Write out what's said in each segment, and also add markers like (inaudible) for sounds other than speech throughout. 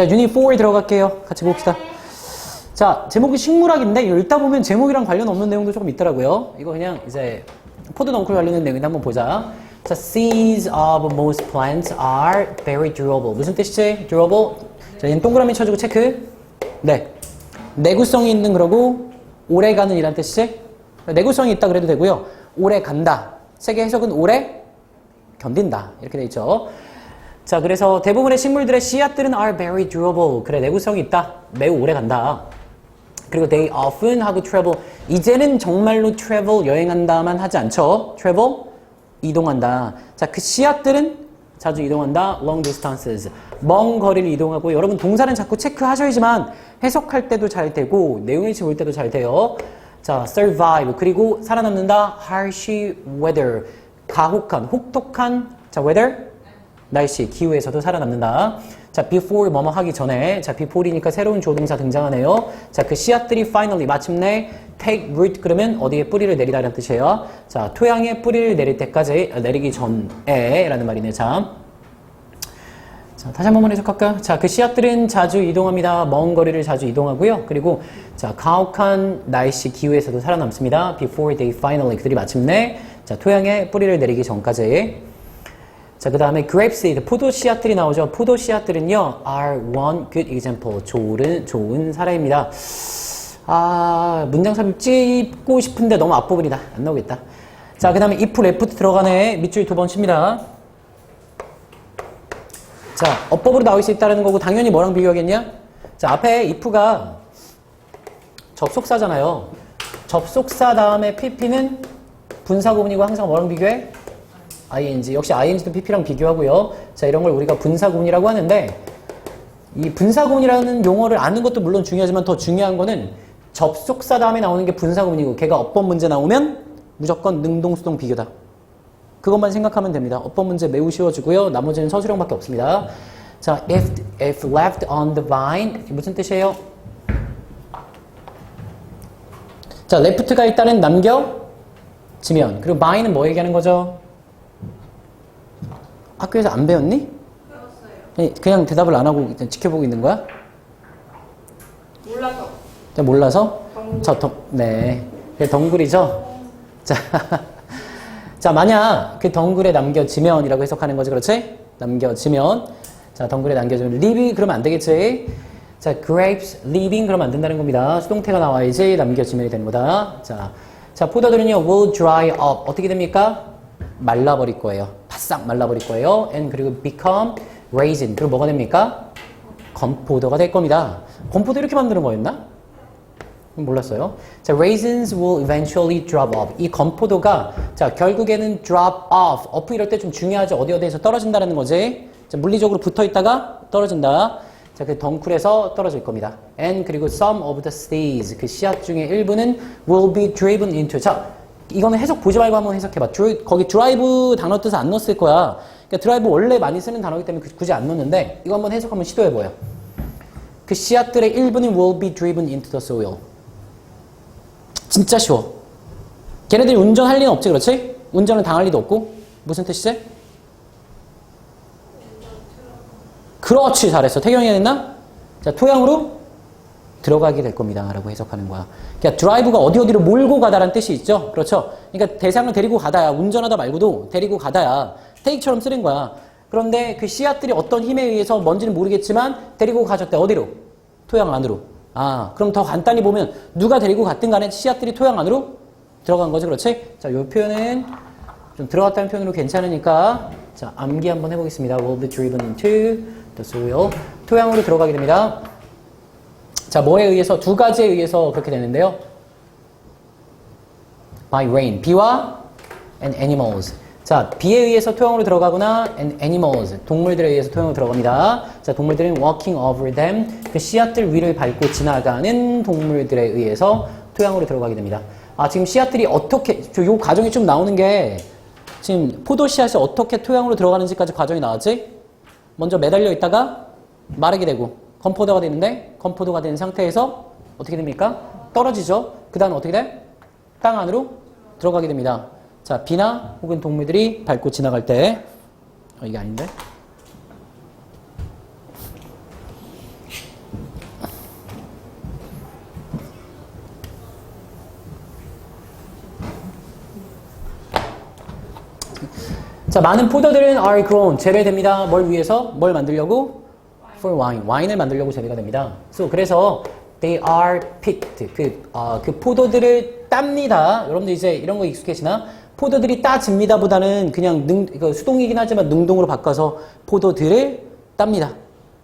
자, 유닛 4에 들어갈게요. 같이 봅시다. 자, 제목이 식물학인데 읽다 보면 제목이랑 관련 없는 내용도 조금 있더라고요. 이거 그냥 이제 포드 덩쿨 관련된 내용인데 한번 보자. 자, seeds of most plants are very durable. 무슨 뜻이지? durable? 자, 얘는 동그라미 쳐주고 체크. 네. 내구성이 있는 그러고 오래 가는 이란 뜻이지? 내구성이 있다 그래도 되고요. 오래 간다. 세계 해석은 오래 견딘다. 이렇게 돼 있죠. 자, 그래서 대부분의 식물들의 씨앗들은 are very durable. 그래, 내구성이 있다. 매우 오래 간다. 그리고 they often 하고 travel. 이제는 정말로 travel 여행한다만 하지 않죠. travel 이동한다. 자, 그 씨앗들은 자주 이동한다. long distances. 먼 거리를 이동하고 여러분 동사는 자꾸 체크하셔야지만 해석할 때도 잘 되고 내용일치 볼 때도 잘 돼요. 자, survive. 그리고 살아남는다. harsh weather. 가혹한, 혹독한 자, weather 날씨, 기후에서도 살아남는다. 자, before 뭐뭐 하기 전에, 자, before이니까 새로운 조동사 등장하네요. 자, 그 씨앗들이 finally 마침내 take root 그러면 어디에 뿌리를 내리다라는 뜻이에요. 자, 토양에 뿌리를 내릴 때까지 아, 내리기 전에라는 말이네. 자, 자, 다시 한 번만 해석할까요? 자, 그 씨앗들은 자주 이동합니다. 먼 거리를 자주 이동하고요. 그리고 자, 가혹한 날씨 기후에서도 살아남습니다. Before they finally 그들이 마침내 자, 토양에 뿌리를 내리기 전까지. 자, 그 다음에 grape seed, 포도 씨앗들이 나오죠. 포도 씨앗들은요, are one good example. 좋은, 좋은 사례입니다. 아, 문장 삽입 찍고 싶은데 너무 앞부분이다. 안 나오겠다. 자, 그 다음에 if left 들어가네. 밑줄 두 번 칩니다. 자, 어법으로 나올 수 있다는 거고 당연히 뭐랑 비교하겠냐? 자, 앞에 if가 접속사잖아요. 접속사 다음에 pp는 분사구문이고 항상 뭐랑 비교해? Ing. 역시 ing도 pp랑 비교하고요. 자, 이런 걸 우리가 분사구문이라고 하는데 이 분사구문이라는 용어를 아는 것도 물론 중요하지만 더 중요한 거는 접속사 다음에 나오는 게 분사구문이고 걔가 어법 문제 나오면 무조건 능동수동 비교다. 그것만 생각하면 됩니다. 어법 문제 매우 쉬워지고요. 나머지는 서술형밖에 없습니다. 자, if, if left on the vine 무슨 뜻이에요? 자, left가 일단은 남겨지면 그리고 vine은 뭐 얘기하는 거죠? 학교에서 안 배웠니? 배웠어요. 그냥 대답을 안 하고 그냥 지켜보고 있는 거야? 몰라서 자, 몰라서? 덩굴. 저 덩, 네. 그 덩굴이죠? 자, (laughs) 자, 만약 그 덩굴에 남겨지면이라고 해석하는 거지, 그렇지? 남겨지면. 자, 덩굴에 남겨지면, leave 그러면 안 되겠지? 자, grapes, leaving 그러면 안 된다는 겁니다. 수동태가 나와야지 남겨지면이 되는 거다. 자, 자, 포도들은요, will dry up. 어떻게 됩니까? 말라버릴 거예요. 바싹 말라버릴 거예요. and 그리고 become raisin. 그리고 뭐가 됩니까? 건포도가 될 겁니다. 건포도 이렇게 만드는 거였나? 몰랐어요. 자, raisins will eventually drop off. 이 건포도가 자 결국에는 drop off. off 이럴 때 좀 중요하죠. 어디 어디에서 떨어진다는 거지. 자, 물리적으로 붙어 있다가 떨어진다. 자, 그 덩쿨에서 떨어질 겁니다. And 그리고 some of the seeds 그 씨앗 중에 일부는 will be driven into. 자, 이거는 해석 보지 말고 한번 해석해봐. 드리, 거기 드라이브 단어 뜻을 안 넣었을 거야. 그러니까 드라이브 원래 많이 쓰는 단어이기 때문에 그- 굳이 안 넣는데 이거 한번 해석 한번 시도해봐요. 그 씨앗들의 일부는 will be driven into the soil. 진짜 쉬워. 걔네들이 운전할 리는 없지, 그렇지? 운전을 당할 리도 없고. 무슨 뜻이지? 그렇지, 잘했어. 태경이가 됐나? 자, 토양으로 들어가게 될 겁니다. 라고 해석하는 거야. 그러니까 드라이브가 어디 어디로 몰고 가다라는 뜻이 있죠? 그렇죠? 그러니까 대상을 데리고 가다야. 운전하다 말고도 데리고 가다야. 테이크처럼 쓰는 거야. 그런데 그 씨앗들이 어떤 힘에 의해서 뭔지는 모르겠지만 데리고 가셨대. 어디로? 토양 안으로. 아, 그럼 더 간단히 보면 누가 데리고 갔든 간에 씨앗들이 토양 안으로 들어간 거지. 그렇지? 자, 요 표현은 좀 들어갔다는 표현으로 괜찮으니까 자, 암기 한번 해보겠습니다. will be driven into the soil. 토양으로 들어가게 됩니다. 자, 뭐에 의해서? 두 가지에 의해서 그렇게 되는데요. by rain. 비와 and animals. 자, 비에 의해서 토양으로 들어가거나 and animals. 동물들에 의해서 토양으로 들어갑니다. 자, 동물들은 walking over them. 그 씨앗들 위를 밟고 지나가는 동물들에 의해서 토양으로 들어가게 됩니다. 아, 지금 씨앗들이 어떻게, 저요 과정이 좀 나오는 게 지금 포도 씨앗이 어떻게 토양으로 들어가는지까지 과정이 나왔지? 먼저 매달려 있다가 마르게 되고 건포도가 되는데 건포도가 된 상태에서 어떻게 됩니까? 떨어지죠. 그 다음 어떻게 돼? 땅 안으로 들어가게 됩니다. 자, 비나 혹은 동물들이 밟고 지나갈 때 어, 이게 아닌데? 자, 많은 포도들은 are grown, 재배됩니다. 뭘 위해서? 뭘 만들려고? For wine. 와인을 만들려고 재배가 됩니다. So, 그래서 they are picked. 그, 어, 그 포도들을 땁니다. 여러분들 이제 이런 거 익숙해지나? 포도들이 따집니다 보다는 그냥 능, 그 수동이긴 하지만 능동으로 바꿔서 포도들을 땁니다.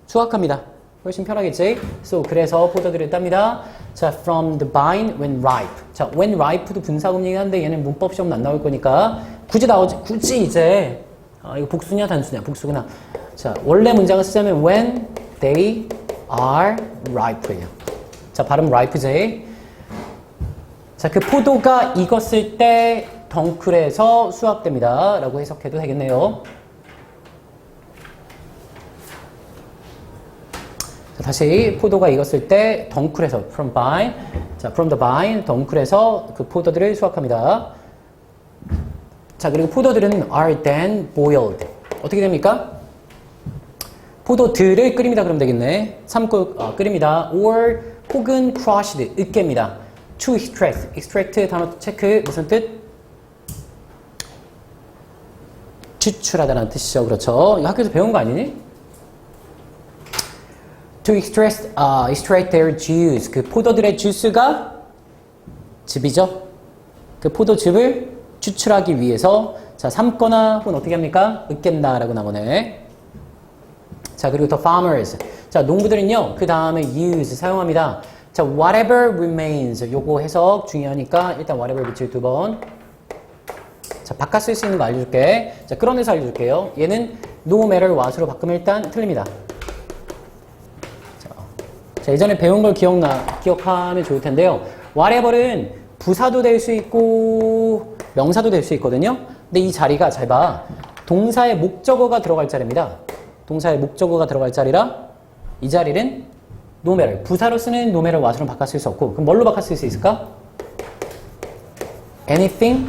수확합니다. 훨씬 편하겠지? So, 그래서 포도들을 땁니다. 자, from the vine when ripe. 자, when ripe도 분사금이긴 한데 얘는 문법 시험은 안 나올 거니까 굳이 나오지, 굳이 이제, 아, 이거 복수냐, 단수냐, 복수구나. 자, 원래 문장을 쓰자면 when they are ripe예요. 자, 발음 ripe지? 자, 그 포도가 익었을 때 덩쿨에서 수확됩니다. 라고 해석해도 되겠네요. 자, 다시 포도가 익었을 때 덩쿨에서 from vine 자 from the vine 덩쿨에서 그 포도들을 수확합니다. 자 그리고 포도들은 are then boiled 어떻게 됩니까? 포도들을 끓입니다. 그러면 되겠네. 삶고 어, 끓입니다. or 혹은 crushed 으깹니다. to extract extract 단어 체크 무슨 뜻? 추출하다는 뜻이죠. 그렇죠. 학교에서 배운 거 아니니? to extract, uh, extract their juice. 그 포도들의 주스가 즙이죠. 그 포도즙을 추출하기 위해서 자 삶거나 혹은 어떻게 합니까? 으깬다라고 나오네. 자 그리고 더 farmers. 자 농부들은요 그 다음에 use 사용합니다. 자 whatever remains 요거 해석 중요하니까 일단 whatever 밑줄 두 번. 자 바깥 쓸 수 있는 거 알려줄게. 자 끌어내서 알려줄게요. 얘는 no matter what으로 바꾸면 일단 틀립니다. 자, 예전에 배운 걸 기억나, 기억하면 좋을 텐데요. whatever는 부사도 될 수 있고 명사도 될 수 있거든요. 근데 이 자리가 잘 봐. 동사의 목적어가 들어갈 자리입니다. 동사의 목적어가 들어갈 자리라 이 자리는 노메를 부사로 쓰는 노메를 what으로 바꿔 쓸 수 없고 그럼 뭘로 바꿔 쓸 수 있을까? anything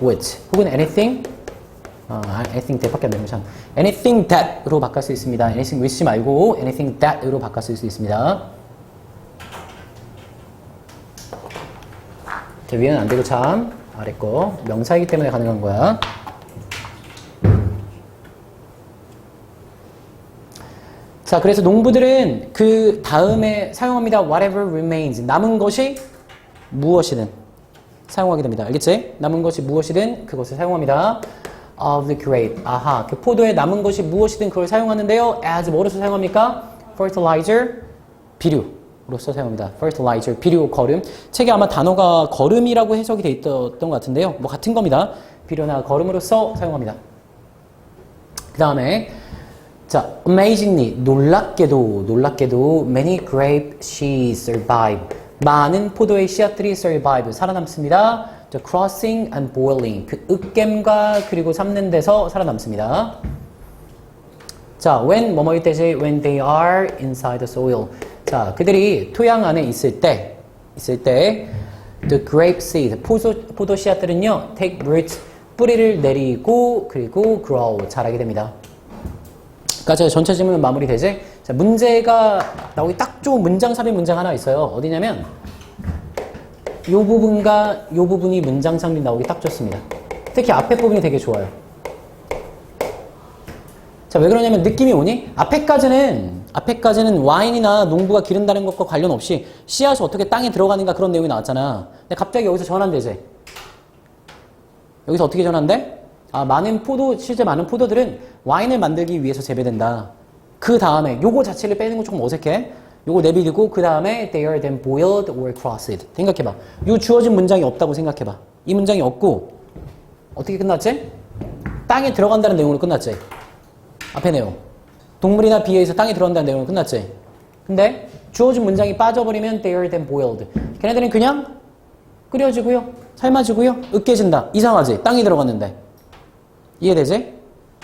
which 혹은 anything 어, anything that밖에 안 되면 참 anything that으로 바꿀 수 있습니다. anything with 말고 anything that으로 바꿔 쓸 수 있습니다. 자, 위에는 안 되고 참 아래 거 명사이기 때문에 가능한 거야. 자, 그래서 농부들은 그 다음에 사용합니다. whatever remains 남은 것이 무엇이든 사용하게 됩니다. 알겠지? 남은 것이 무엇이든 그것을 사용합니다. of the grape. 아하, 그 포도에 남은 것이 무엇이든 그걸 사용하는데요. as 뭐로서 사용합니까? fertilizer, 비료로서 사용합니다. fertilizer, 비료, 거름. 책에 아마 단어가 거름이라고 해석이 돼 있던 것 같은데요. 뭐 같은 겁니다. 비료나 거름으로서 사용합니다. 그 다음에 자, amazingly 놀랍게도 놀랍게도 many grape seeds survive. 많은 포도의 씨앗들이 survive 살아남습니다. 저 crossing and boiling 그 으깸과 그리고 삶는 데서 살아남습니다. 자, when 뭐뭐일 때지 when they are inside the soil. 자, 그들이 토양 안에 있을 때 있을 때 the grape seed 포도 포도 씨앗들은요 take root 뿌리를 내리고 그리고 grow 자라게 됩니다. 그러니까 제가 전체 질문 마무리되지? 자, 문제가 나오기 딱 좋은 문장 삽입 문장 하나 있어요. 어디냐면 요 부분과 요 부분이 문장 삽입 나오기 딱 좋습니다. 특히 앞에 부분이 되게 좋아요. 자, 왜 그러냐면 느낌이 오니? 앞에까지는 앞에까지는 와인이나 농부가 기른다는 것과 관련 없이 씨앗이 어떻게 땅에 들어가는가 그런 내용이 나왔잖아. 근데 갑자기 여기서 전환되지. 여기서 어떻게 전환돼? 아, 많은 포도, 실제 많은 포도들은 와인을 만들기 위해서 재배된다. 그 다음에 요거 자체를 빼는 건 조금 어색해. 요거 내비리고 그 다음에 they are then boiled or crossed. 생각해봐. 요 주어진 문장이 없다고 생각해봐. 이 문장이 없고 어떻게 끝났지? 땅에 들어간다는 내용으로 끝났지. 앞에 내용. 동물이나 비에서 땅에 들어간다는 내용으로 끝났지. 근데 주어진 문장이 빠져버리면 they are then boiled. 걔네들은 그냥 끓여지고요. 삶아지고요. 으깨진다. 이상하지? 땅이 들어갔는데. 이해되지?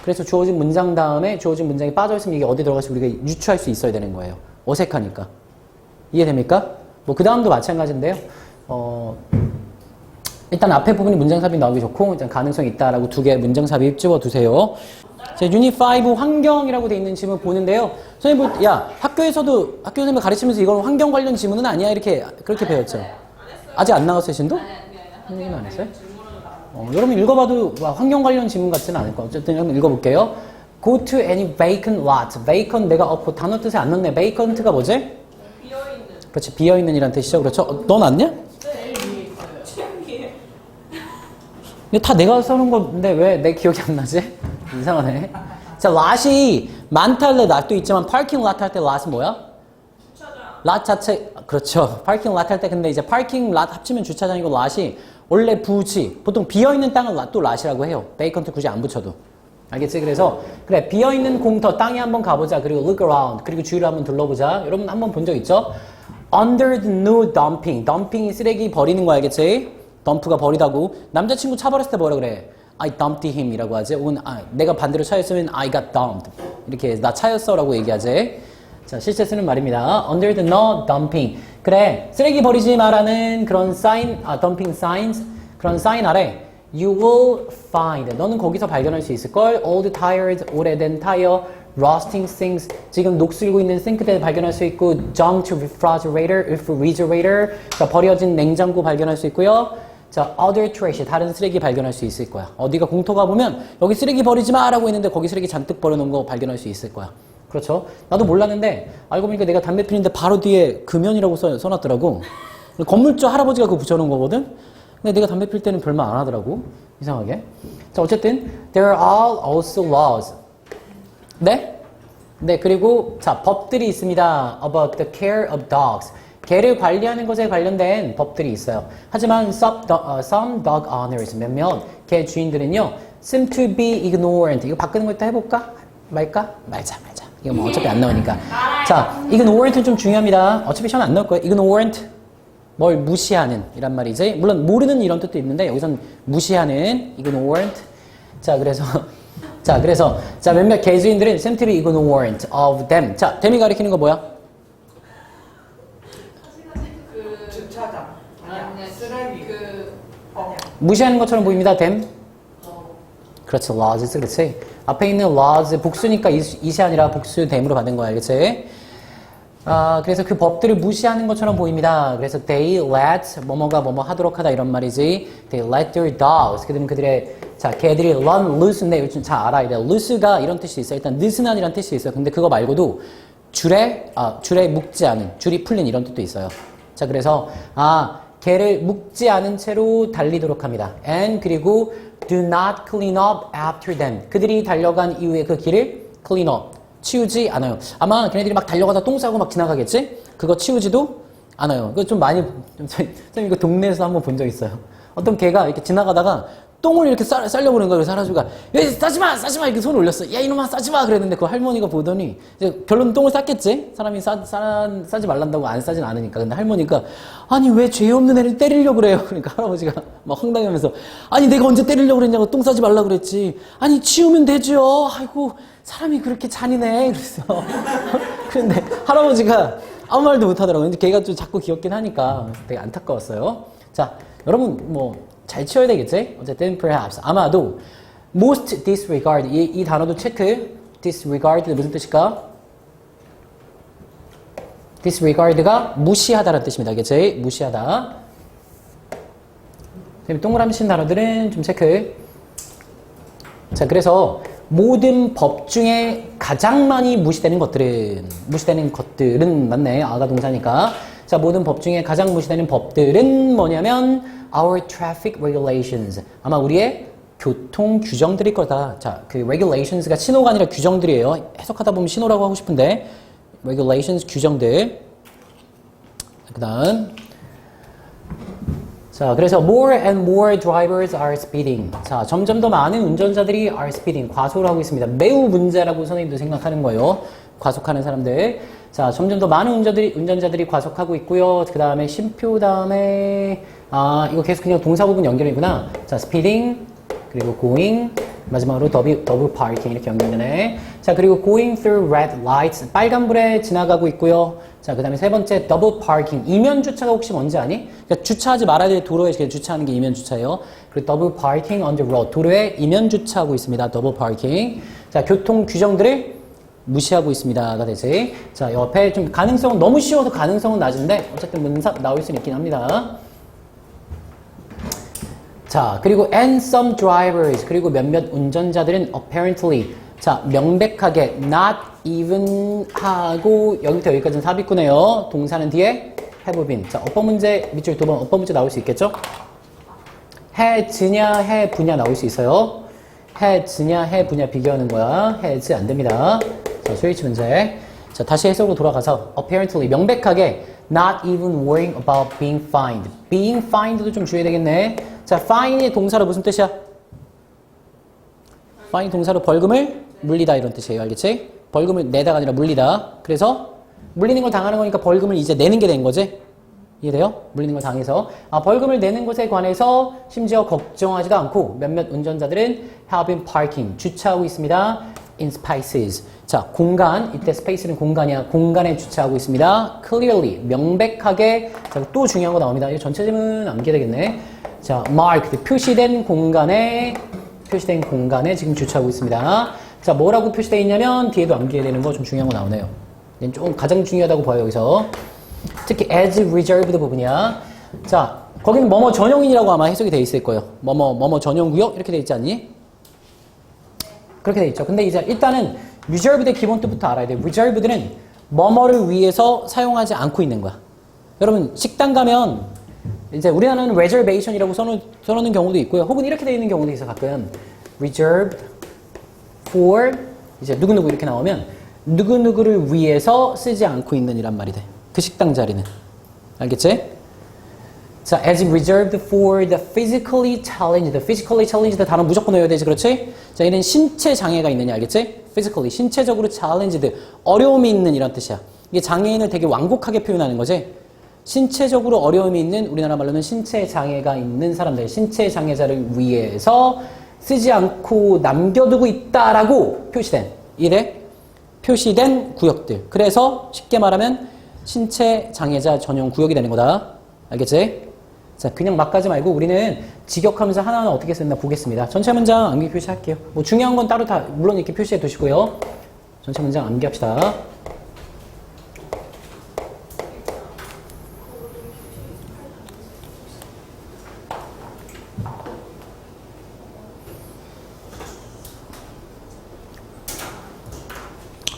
그래서 주어진 문장 다음에 주어진 문장이 빠져있으면 이게 어디 들어갈지 우리가 유추할 수 있어야 되는 거예요. 어색하니까. 이해됩니까? 뭐, 그 다음도 마찬가지인데요. 어, 일단 앞에 부분이 문장 삽입 나오기 좋고, 일단 가능성이 있다라고 두 개 문장 삽입 집어두세요. 제 유닛 5 환경이라고 돼 있는 질문 보는데요. 선생님, 뭐, 야, 학교에서도, 학교 선생님 가르치면서 이건 환경 관련 지문은 아니야. 이렇게, 그렇게 배웠죠. 아직 안 나왔어요, 신도? 선생님 안 했어요? 어, 여러분 읽어봐도 와, 환경 관련 질문 같지는 않을 거. 어쨌든 한번 읽어볼게요. Go to any vacant lot. vacant 내가 어, 단어 뜻에 안 넣네. vacant가 뭐지? 비어있는 그렇지 비어있는 이란 뜻이죠. 그렇죠? 어, 넌? 근데 다 내가 써놓은 건데 왜 내 기억이 안 나지? (laughs) 이상하네. 자, lat이 많다 할때 lat도 있지만 파킹 lat 할때 lat은 뭐야? 주차장 lat 자체 그렇죠. 파킹 lat 할때 근데 이제 파킹 lat 합치면 주차장이고 lat이 원래 부지 보통 비어 있는 땅을 lat 또 lat이라고 해요. 베이컨트 굳이 안 붙여도. 알겠지? 그래서 그래 비어 있는 공터 땅에 한번 가보자. 그리고 look around 그리고 주위를 한번 둘러보자. 여러분 한번 본 적 있죠? Under the new dumping. dumping이 쓰레기 버리는 거 알겠지? 덤프가 버리다고. 남자친구 차 버렸을 때 뭐라 그래? I dumped him 이라고 하지. 혹은 아, 내가 반대로 차였으면 I got dumped. 이렇게 나 차였어 라고 얘기하지. 자, 실제 쓰는 말입니다. Under the no dumping. 그래, 쓰레기 버리지 마라는 그런 사인, 아, dumping signs, 그런 사인 아래 You will find. 너는 거기서 발견할 수 있을 걸. Old tires, 오래된 타이어, rusting sinks, 지금 녹슬고 있는 싱크대 발견할 수 있고, junked refrigerator, refrigerator, 자, 버려진 냉장고 발견할 수 있고요. 자, other trash, 다른 쓰레기 발견할 수 있을 거야. 어디가 공터 가 보면, 여기 쓰레기 버리지 마! 라고 했는데, 거기 쓰레기 잔뜩 버려놓은 거 발견할 수 있을 거야. 그렇죠? 나도 몰랐는데, 알고 보니까 내가 담배 피는데 바로 뒤에 금연이라고 써, 써놨더라고. 건물주 할아버지가 그거 붙여놓은 거거든? 근데 내가 담배 필 때는 별말 안 하더라고. 이상하게. 자, 어쨌든, there are also laws. 네? 네, 그리고, 자, 법들이 있습니다. about the care of dogs. 개를 관리하는 것에 관련된 법들이 있어요. 하지만 some dog, 어, some dog owners, 몇몇 개 주인들은요, seem to be ignorant. 이거 바꾸는 거 이따 해볼까? 말까? 말자, 말자. 이거 뭐 어차피 안 나오니까. 자, ignorant는 좀 중요합니다. 어차피 시험 안 나올 거예요. ignorant. 뭘 무시하는 이란 말이지. 물론 모르는 이런 뜻도 있는데 여기선 무시하는 ignorant. 자 그래서 (laughs) 자 그래서 자 몇몇 개주인들은 to be ignorant of them. 자 them이 가리키는 거 뭐야? 그 주차장. 아니 쓰레기. 그 어. 무시하는 것처럼 보입니다. them. 어, 그렇지 laws 그렇지. 앞에 있는 laws 복수니까 이시, 아니라 복수 them으로 받은 거야, 그렇지? 아, 그래서 그 법들을 무시하는 것처럼 보입니다. 그래서 they let 뭐뭐가 뭐뭐 하도록 하다 이런 말이지. They let their dogs. 그들은 그들의 자 개들이 run loose인데 요즘 잘 알아야 돼. loose가 이런 뜻이 있어. 일단 느슨한이란 뜻이 있어. 근데 그거 말고도 줄에 아 줄에 묶지 않은 줄이 풀린 이런 뜻도 있어요. 자 그래서 아 개를 묶지 않은 채로 달리도록 합니다. and 그리고 do not clean up after them. 그들이 달려간 이후에 그 길을 clean up. 치우지 않아요. 아마 걔네들이 막 달려가다 똥 싸고 막 지나가겠지? 그거 치우지도 않아요. 그거 좀 많이, 좀, 저- 좀 이거 동네에서 한번 본 적 있어요. 어떤 개가 이렇게 지나가다가 똥을 이렇게 싸, 그러는 거예요. 그래서 할아버지가, 야, 싸지 마! 싸지 마! 이렇게 손을 올렸어. 야, 이놈아, 싸지 마! 그랬는데 그 할머니가 보더니, 이제 결론 똥을 쌌겠지? 사람이 싸, 싸, 싸지 말란다고 안 싸진 않으니까. 근데 할머니가, 아니, 왜 죄 없는 애를 때리려고 그래요? (laughs) 그러니까 할아버지가 막 황당하면서, 아니, 내가 언제 때리려고 그랬냐고 똥 싸지 말라 그랬지. 아니, 치우면 되죠. 아이고, 사람이 그렇게 잔인해. 그랬어. (laughs) 그런데 할아버지가 아무 말도 못 하더라고요. 근데 걔가 좀 자꾸 귀엽긴 하니까 되게 안타까웠어요. 자, 여러분 뭐 잘 치워야 되겠지? 어쨌든 perhaps 아마도 most disregard 이, 이 단어도 체크. disregard 무슨 뜻일까? disregard가 무시하다라는 뜻입니다. 알겠지? 무시하다. 동그라미 친 단어들은 좀 체크. 자, 그래서 모든 법 중에 가장 많이 무시되는 것들은, 무시되는 것들은 맞네. 아가 동사니까. 자, 모든 법 중에 가장 무시되는 법들은 뭐냐면, our traffic regulations. 아마 우리의 교통 규정들일 거다. 자, 그 regulations가 신호가 아니라 규정들이에요. 해석하다 보면 신호라고 하고 싶은데, regulations 규정들. 그 다음, 자, 그래서 more and more drivers are speeding. 자, 점점 더 많은 운전자들이 are speeding. 과속을 하고 있습니다. 매우 문제라고 선생님도 생각하는 거예요. 과속하는 사람들. 자, 점점 더 많은 운전자들이, 운전자들이 과속하고 있고요. 그 다음에 심표 다음에, 아, 이거 계속 그냥 동사 부분 연결이구나. 자, speeding, 그리고 going, 마지막으로 더블, 더블 parking 이렇게 연결되네. 자, 그리고 going through red lights, 빨간불에 지나가고 있고요. 자, 그 다음에 세 번째 더블 parking, 이면 주차가 혹시 뭔지 아니? 그러니까 주차하지 말아야 될 도로에 주차하는 게 이면 주차예요. 그리고 더블 parking on the road, 도로에 이면 주차하고 있습니다. 더블 parking. 자, 교통 규정들을 무시하고 있습니다가 되지. 자, 옆에 좀 가능성은 너무 쉬워서 가능성은 낮은데 어쨌든 문사 나올 수는 있긴 합니다. 자, 그리고 and some drivers 그리고 몇몇 운전자들은 apparently 자, 명백하게 not even 하고 여기부터 여기까지는 삽입구네요. 동사는 뒤에 have been. 자, 어법 문제 밑줄 두 번 어법 문제 나올 수 있겠죠? 해즈냐 해부냐 나올 수 있어요. 해즈냐 해부냐 비교하는 거야. 해즈 안 됩니다. 자, 스위치 문제. 자, 다시 해석으로 돌아가서 apparently 명백하게 not even worrying about being fined. being fined도 좀 주의해야 되겠네. 자, fine의 동사로 무슨 뜻이야? fine 동사로 벌금을 물리다 이런 뜻이에요. 알겠지? 벌금을 내다가 아니라 물리다. 그래서 물리는 걸 당하는 거니까 벌금을 이제 내는 게 된 거지. 이해돼요? 물리는 걸 당해서 아, 벌금을 내는 것에 관해서 심지어 걱정하지도 않고 몇몇 운전자들은 have been parking 주차하고 있습니다. in spaces 자 공간 이때 space는 공간이 야 공간에 주차하고 있습니다. clearly 명백하게 자, 또 중요한 거 나옵니다. 이 전체 질문 암기해야 되겠네. 자 marked 표시된 공간에 표시된 공간에 지금 주차하고 있습니다. 자 뭐라고 표시되어 있냐면 뒤에도 암기해야 되는 거 좀 중요한 거 나오네요. 좀 가장 중요하다고 봐요 여기서. 특히 as reserved 부분이야. 자, 거기는 뭐뭐 전용인이라고 아마 해석이 돼 있을 거예요. 뭐뭐 뭐뭐 전용 구역 이렇게 돼 있지 않니? 그렇게 돼 있죠. 근데 이제 일단은 reserved의 기본 뜻부터 알아야 돼. reserved는 뭐뭐를 위해서 사용하지 않고 있는 거야. 여러분 식당 가면 이제 우리나라는 reservation이라고 써놓, 써놓는 경우도 있고요. 혹은 이렇게 돼 있는 경우도 있어 가끔 reserved for 이제 누구누구 이렇게 나오면 누구누구를 위해서 쓰지 않고 있는 이란 말이 돼. 그 식당 자리는. 알겠지? 자, as reserved for the physically challenged. physically challenged 단어 무조건 외워야 되지, 그렇지? 자, 얘는 신체 장애가 있느냐, 알겠지? Physically, 신체적으로 challenged. 어려움이 있는 이런 뜻이야. 이게 장애인을 되게 완곡하게 표현하는 거지? 신체적으로 어려움이 있는, 우리나라 말로는 신체 장애가 있는 사람들, 신체 장애자를 위해서 쓰지 않고 남겨두고 있다라고 표시된, 이래? 표시된 구역들. 그래서 쉽게 말하면 신체 장애자 전용 구역이 되는 거다. 알겠지? 자, 그냥 막 가지 말고 우리는 직역하면서 하나하나 어떻게 쓰나 보겠습니다. 전체 문장 암기 표시할게요. 뭐 중요한 건 따로 다 물론 이렇게 표시해 두시고요. 전체 문장 암기합시다.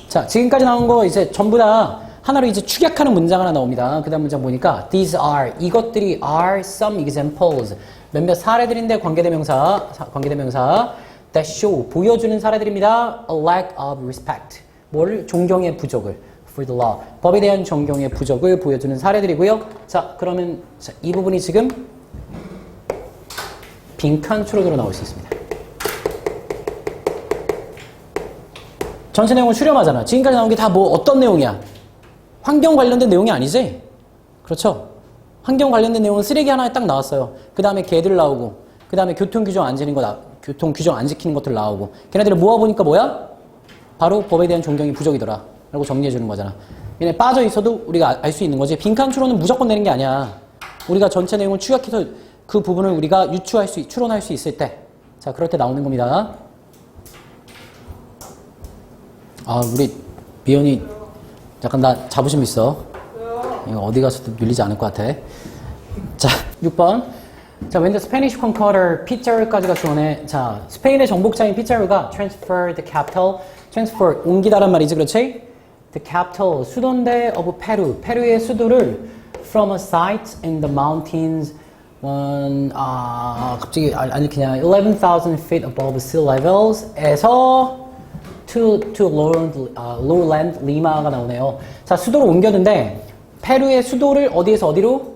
자, 지금까지 나온 거 이제 전부 다 하나로 이제 축약하는 문장 하나 나옵니다. 그 다음 문장 보니까 these are 이것들이 are some examples 몇몇 사례들인데 관계대명사 사- 관계대명사 that show 보여주는 사례들입니다. a lack of respect 뭘 존경의 부족을 for the law 법에 대한 존경의 부족을 보여주는 사례들이고요. 자, 그러면 자, 이 부분이 지금 빈칸 추론으로 나올 수 있습니다. 전체 내용을 수렴하잖아. 지금까지 나온 게 다 뭐 어떤 내용이야? 환경 관련된 내용이 아니지? 그렇죠? 환경 관련된 내용은 쓰레기 하나에 딱 나왔어요. 그 다음에 개들 나오고, 그 다음에 교통 규정 안 지키는 거, 나, 교통 규정 안 지키는 것들 나오고, 걔네들을 모아보니까 뭐야? 바로 법에 대한 존경이 부족이더라. 라고 정리해주는 거잖아. 얘네 빠져 있어도 우리가 알 수 있는 거지. 빈칸 추론은 무조건 내는 게 아니야. 우리가 전체 내용을 추격해서 그 부분을 우리가 유추할 수, 추론할 수 있을 때. 자, 그럴 때 나오는 겁니다. 아, 우리 미연이 약간 나 자부심 있어. 이거 어디 가서도 밀리지 않을 것 같아. 자, 6번. 자, when the Spanish conqueror 피자르까지가 주어네. 자, 스페인의 정복자인 피자르가 transfer the capital, transfer 옮기다란 말이지, 그렇지? The capital 수도인데 of 페루, 페루의 수도를 from a site in the mountains one 아 갑자기 안, 안 읽히냐 11,000 feet above sea levels에서 to, to lowland, 아, lowland 리마가 나오네요. 자, 수도를 옮겼는데, 페루의 수도를 어디에서 어디로?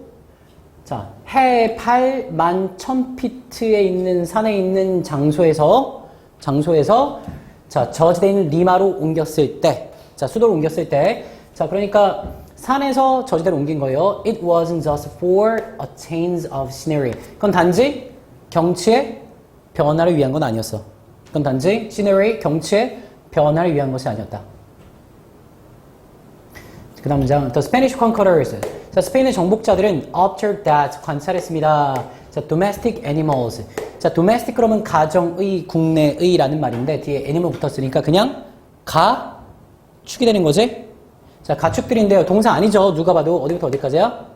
자, 해발 만 1000피트에 있는 산에 있는 장소에서, 장소에서, 자, 저지대에 있는 리마로 옮겼을 때, 자, 수도를 옮겼을 때, 자, 그러니까 산에서 저지대로 옮긴 거예요. It wasn't just for a change of scenery. 그건 단지 경치의 변화를 위한 건 아니었어. 그건 단지 scenery, 경치의 변화를 위한 것이 아니었다. 그 다음 문장. The Spanish conquerors. 자, 스페인의 정복자들은 observed that 관찰했습니다. 자, domestic animals. 자, domestic 그러면 가정의, 국내의라는 말인데 뒤에 animal 붙었으니까 그냥 가축이 되는 거지? 자, 가축들인데요. 동사 아니죠. 누가 봐도 어디부터 어디까지야?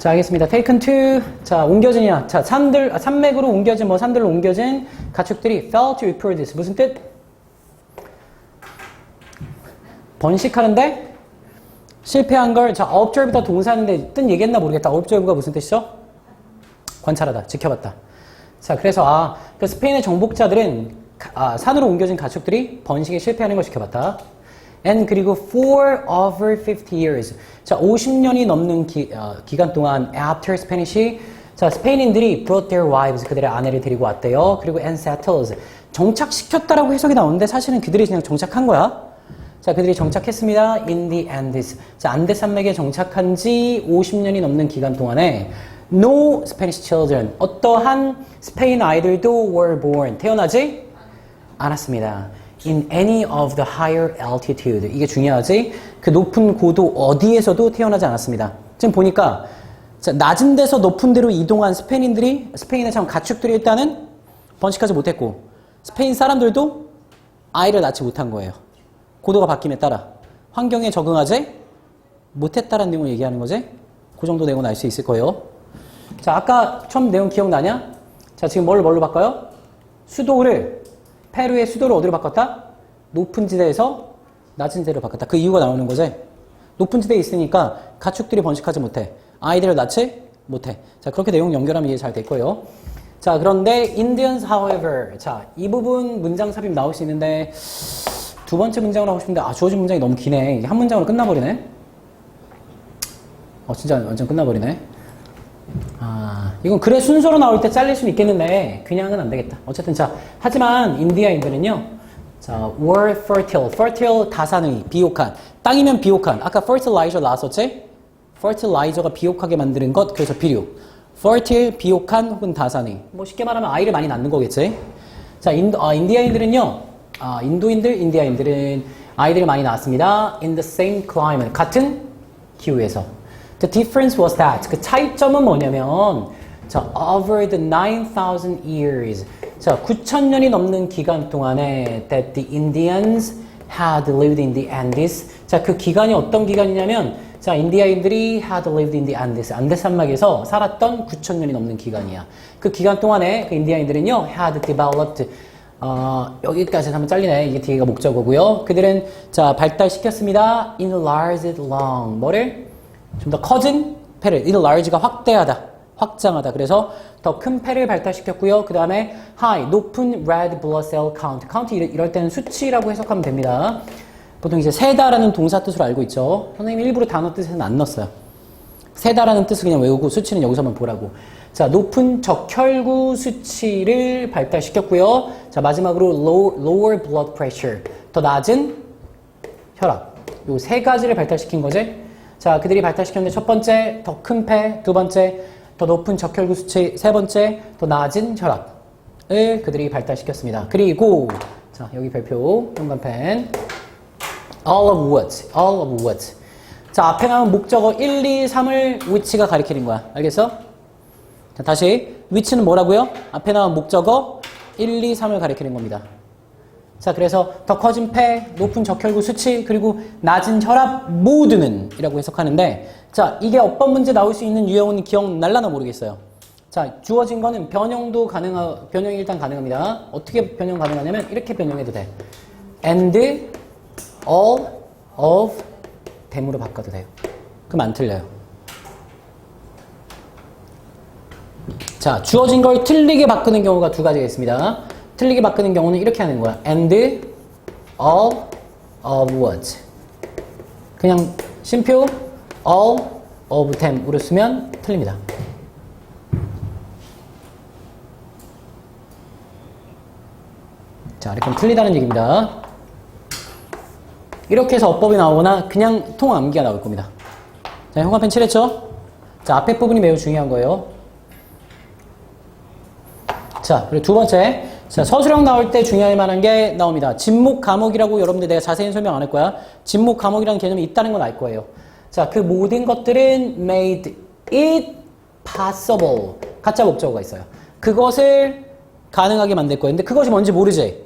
자, 알겠습니다. taken to. 자, 옮겨지냐. 자, 산들, 아, 산맥으로 옮겨진, 뭐, 산들로 옮겨진 가축들이 fell to this. 무슨 뜻? 번식하는데 실패한 걸, 자, observe다 동사인데 뜻 얘기했나 모르겠다. observe가 무슨 뜻이죠? 관찰하다, 지켜봤다. 자, 그래서, 아, 그 스페인의 정복자들은 가- 아, 산으로 옮겨진 가축들이 번식에 실패하는 걸 지켜봤다. And 그리고 for over 50 years. 자, 50년이 넘는 기, 어, 기간 동안 after Spanish이 자, 스페인인들이 brought their wives 그들의 아내를 데리고 왔대요. 그리고 and settles 정착시켰다라고 해석이 나오는데 사실은 그들이 그냥 정착한 거야. 자, 그들이 정착했습니다. In the Andes. 자, 안데 산맥에 정착한 지 50년이 넘는 기간 동안에 no Spanish children. 어떠한 스페인 아이들도 were born. 태어나지 않았습니다. In any of the higher altitude. 이게 중요하지. 그 높은 고도 어디에서도 태어나지 않았습니다. 지금 보니까 자, 낮은 데서 높은 데로 이동한 스페인인들이 스페인의 참 가축들이 일단은 번식하지 못했고 스페인 사람들도 아이를 낳지 못한 거예요. 고도가 바뀜에 따라 환경에 적응하지 못했다라는 내용을 얘기하는 거지. 그 정도 내용은 알 수 있을 거예요. 자, 아까 처음 내용 기억나냐? 자, 지금 뭘 뭘로 바꿔요? 수도를 페루의 수도를 어디로 바꿨다? 높은 지대에서 낮은 지대로 바꿨다. 그 이유가 나오는 거지. 높은 지대에 있으니까 가축들이 번식하지 못해. 아이들을 낳지 못해. 자, 그렇게 내용 연결하면 이해 잘 될 거예요. 자, 그런데 Indians, however. 자, 이 부분 문장 삽입 나올 수 있는데 두 번째 문장을 하고 싶은데 아, 주어진 문장이 너무 기네. 한 문장으로 끝나버리네. 어, 진짜 완전 끝나버리네. 아, 이건 글의 순서로 나올 때 잘릴 수는 있겠는데 그냥은 안 되겠다. 어쨌든 자, 하지만 인디아인들은요. 자, were fertile. fertile 다산의 비옥한. 땅이면 비옥한. 아까 fertilizer 나왔었지? fertilizer가 비옥하게 만드는 것 그래서 비료. fertile 비옥한 혹은 다산의. 뭐 쉽게 말하면 아이를 많이 낳는 거겠지. 자, 인, 아, 인디아인들은요. 아, 인도인들, 인디아인들은 아이들을 많이 낳았습니다. in the same climate. 같은 기후에서. The difference was that 그 차이점은 뭐냐면 자, over the 9,000 years 자, 9,000년이 넘는 기간 동안에 that the Indians had lived in the Andes 자, 그 기간이 어떤 기간이냐면 자, 인디아인들이 had lived in the Andes 안데 산맥에서 살았던 9,000년이 넘는 기간이야. 그 기간 동안에 그 인디아인들은요 had developed 어, 여기까지 하면 잘리네. 이게 뒤가 목적어고요. 그들은 자 발달시켰습니다. enlarged long 뭐를 좀 더 커진 폐를 enlarge가 확대하다, 확장하다. 그래서 더큰 폐를 발달시켰고요. 그 다음에 high 높은 red blood cell count. count 이럴, 이럴 때는 수치라고 해석하면 됩니다. 보통 이제 세다라는 동사 뜻으로 알고 있죠. 선생님이 일부러 단어 뜻에는 안 넣었어요. 세다라는 뜻을 그냥 외우고 수치는 여기서만 보라고. 자, 높은 적혈구 수치를 발달시켰고요. 자, 마지막으로 low, lower blood pressure. 더 낮은 혈압. 요 세 가지를 발달시킨 거지. 자, 그들이 발달시켰는데 첫 번째, 더 큰 폐. 두 번째, 더 높은 적혈구 수치. 세 번째, 더 낮은 혈압을 그들이 발달시켰습니다. 그리고, 자, 여기 별표, 형광펜. all of what? all of what? 자, 앞에 나온 목적어 1, 2, 3을 which가 가리키는 거야. 알겠어? 자, 다시. which는 뭐라고요? 앞에 나온 목적어 1, 2, 3을 가리키는 겁니다. 자, 그래서 더 커진 폐, 높은 적혈구 수치, 그리고 낮은 혈압 모두는 이라고 해석하는데, 자, 이게 어법 문제 나올 수 있는 유형은 기억날라나 모르겠어요. 자, 주어진 거는 변형도 가능하, 변형이 일단 가능합니다. 어떻게 변형 가능하냐면, 이렇게 변형해도 돼. and all of them으로 바꿔도 돼요. 그럼 안 틀려요. 자, 주어진 걸 틀리게 바꾸는 경우가 두 가지가 있습니다. 틀리게 바꾸는 경우는 이렇게 하는 거야. and all of what. 그냥 심표 all of them으로 쓰면 틀립니다. 자, 이렇게 틀리다는 얘기입니다. 이렇게 해서 어법이 나오거나 그냥 통암기가 나올 겁니다. 자, 형광펜 칠했죠? 자, 앞에 부분이 매우 중요한 거예요. 자, 그리고 두 번째. 자, 서술형 나올 때 중요할 만한 게 나옵니다. 진목 과목이라고 여러분들 내가 자세히 설명 안 할 거야. 진목 과목이라는 개념이 있다는 건 알 거예요. 자, 그 모든 것들은 made it possible. 가짜 목적어가 있어요. 그것을 가능하게 만들 거예요. 근데 그것이 뭔지 모르지?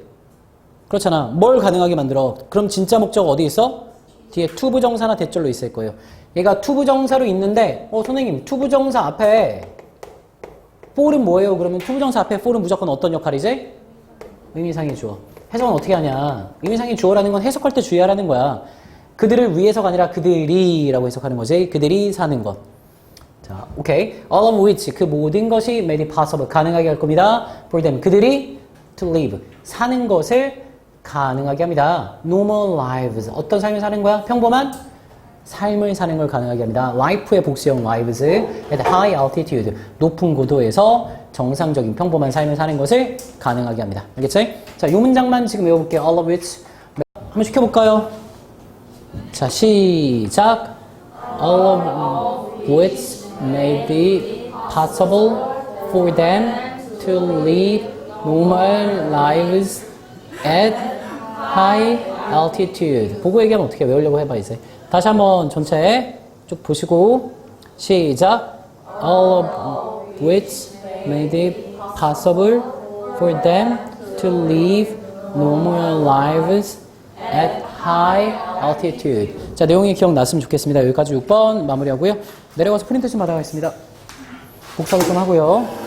그렇잖아. 뭘 가능하게 만들어? 그럼 진짜 목적어 어디 있어? 뒤에 투부정사나 대절로 있을 거예요. 얘가 투부정사로 있는데 어 선생님 투부정사 앞에 for은 뭐예요? 그러면 투부정사 앞에 for은 무조건 어떤 역할이지? 의미상의 주어. 해석은 어떻게 하냐? 의미상의 주어라는 건 해석할 때 주의하라는 거야. 그들을 위해서가 아니라 그들이라고 해석하는 거지. 그들이 사는 것. 자, 오케이. All of which 그 모든 것이 made possible 가능하게 할 겁니다. For them 그들이 to live 사는 것을 가능하게 합니다. Normal lives 어떤 삶을 사는 거야? 평범한 삶을 사는 걸 가능하게 합니다. life의 복수형 lives at high altitude 높은 고도에서 정상적인 평범한 삶을 사는 것을 가능하게 합니다. 알겠지? 자, 이 문장만 지금 외워볼게요. All of which 한번 시켜볼까요? 자, 시작. All of which may be possible for them to lead normal lives at high altitude. 보고 얘기하면 어떻게 외우려고 해봐, 이제. 다시 한번 전체 쭉 보시고, 시작. All of which may be possible for them to live normal lives at high altitude. 자, 내용이 기억났으면 좋겠습니다. 여기까지 6번 마무리하고요. 내려가서 프린트 좀 받아가겠습니다. 복사도 좀 하고요.